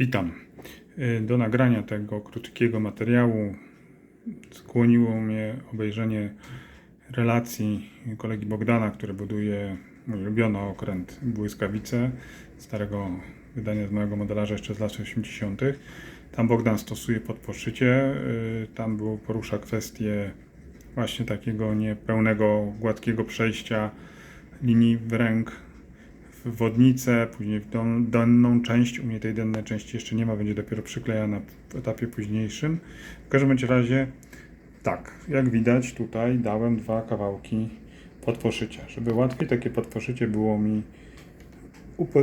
Witam. Y, Do nagrania tego krótkiego materiału skłoniło mnie obejrzenie relacji kolegi Bogdana, który buduje mój ulubiony okręt Błyskawice, starego wydania z mojego modelarza jeszcze z lat 80. Tam Bogdan stosuje podposzycie, y, tam było, porusza kwestię właśnie takiego niepełnego, gładkiego przejścia linii w ręk wodnicę, później w don, dolną część. U mnie tej dolnej części jeszcze nie ma, będzie dopiero przyklejana w etapie późniejszym. W każdym razie, tak, jak widać tutaj dałem dwa kawałki podposzycia, żeby łatwiej takie podposzycie było mi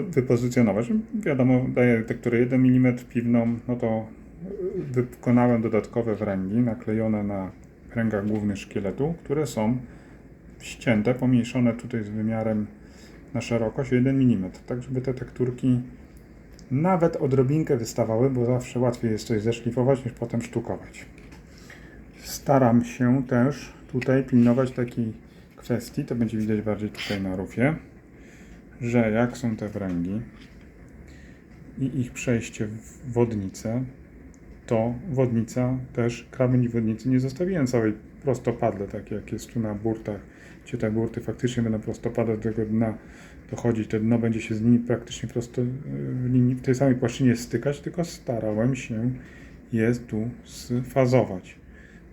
wypozycjonować. Wiadomo, daję tekturę 1 mm piwną, no to wykonałem dodatkowe wręgi naklejone na rękach głównych szkieletu, które są ścięte, pomniejszone tutaj z wymiarem na szerokość 1 mm, tak żeby te tekturki nawet odrobinkę wystawały, bo zawsze łatwiej jest coś zeszlifować niż potem sztukować. Staram się też tutaj pilnować takiej kwestii, to będzie widać bardziej tutaj na rufie, że jak są te wręgi i ich przejście w wodnicę, to wodnica też, krawędzi wodnicy nie zostawiłem całej prostopadle, tak jak jest tu na burtach, gdzie te burty faktycznie będą prostopadle do tego dna dochodzić, to dno będzie się z nimi praktycznie prosto w, linii, w tej samej płaszczyźnie stykać, tylko starałem się je tu sfazować.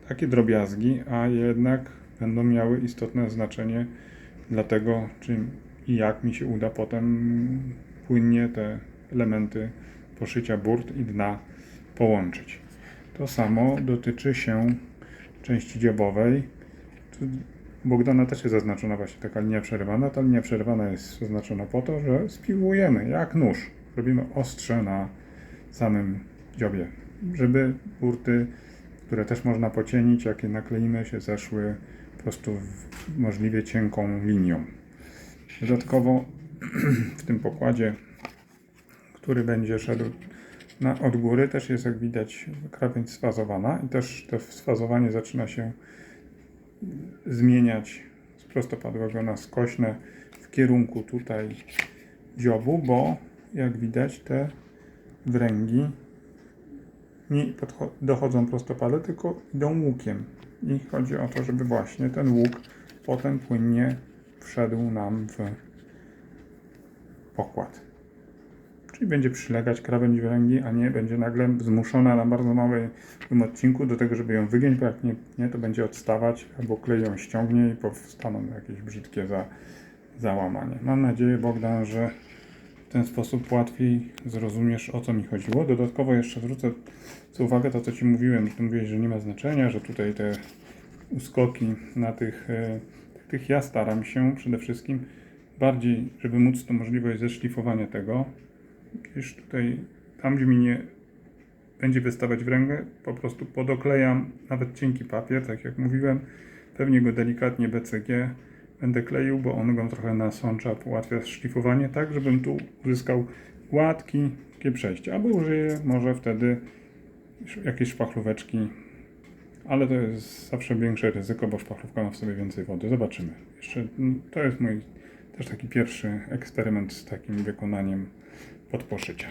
Takie drobiazgi, a jednak będą miały istotne znaczenie dla tego, czym i jak mi się uda potem płynnie te elementy poszycia burt i dna połączyć. To samo dotyczy się części dziobowej. Tu Bogdana też jest zaznaczona właśnie taka linia przerywana. Ta linia przerywana jest zaznaczona po to, że spiłujemy jak nóż. Robimy ostrze na samym dziobie, żeby burty, które też można pocienić, jak je nakleimy, się zeszły po prostu w możliwie cienką linią. Dodatkowo w tym pokładzie, który będzie szedł na, od góry, też jest jak widać krawędź sfazowana i też to sfazowanie zaczyna się zmieniać z prostopadłego na skośne w kierunku tutaj dziobu, bo jak widać te wręgi nie dochodzą prostopadle, tylko idą łukiem. I chodzi o to, żeby właśnie ten łuk potem płynnie wszedł nam w pokład. Będzie przylegać krawędź wręgi, a nie będzie nagle zmuszona na bardzo małym odcinku do tego, żeby ją wygiąć, bo jak nie, nie to będzie odstawać, albo klej ją ściągnie i powstaną jakieś brzydkie za, załamanie. Mam nadzieję, Bogdan, że w ten sposób łatwiej zrozumiesz, o co mi chodziło. Dodatkowo jeszcze zwrócę uwagę to, co Ci mówiłem, Ty mówiłeś, że nie ma znaczenia, że tutaj te uskoki na tych, e, tych ja staram się przede wszystkim bardziej, żeby móc to możliwość zeszlifowania tego, Widzisz tutaj, tam gdzie mi nie będzie wystawać w rękę, po prostu podoklejam nawet cienki papier, tak jak mówiłem. Pewnie go delikatnie BCG będę kleił, bo on go trochę nasącza, ułatwia szlifowanie, tak żebym tu uzyskał gładki takie przejście. Albo użyję może wtedy jakieś szpachlóweczki, ale to jest zawsze większe ryzyko, bo szpachlówka ma w sobie więcej wody. Zobaczymy. Jeszcze mm, to jest mój też taki pierwszy eksperyment z takim wykonaniem podposzycia.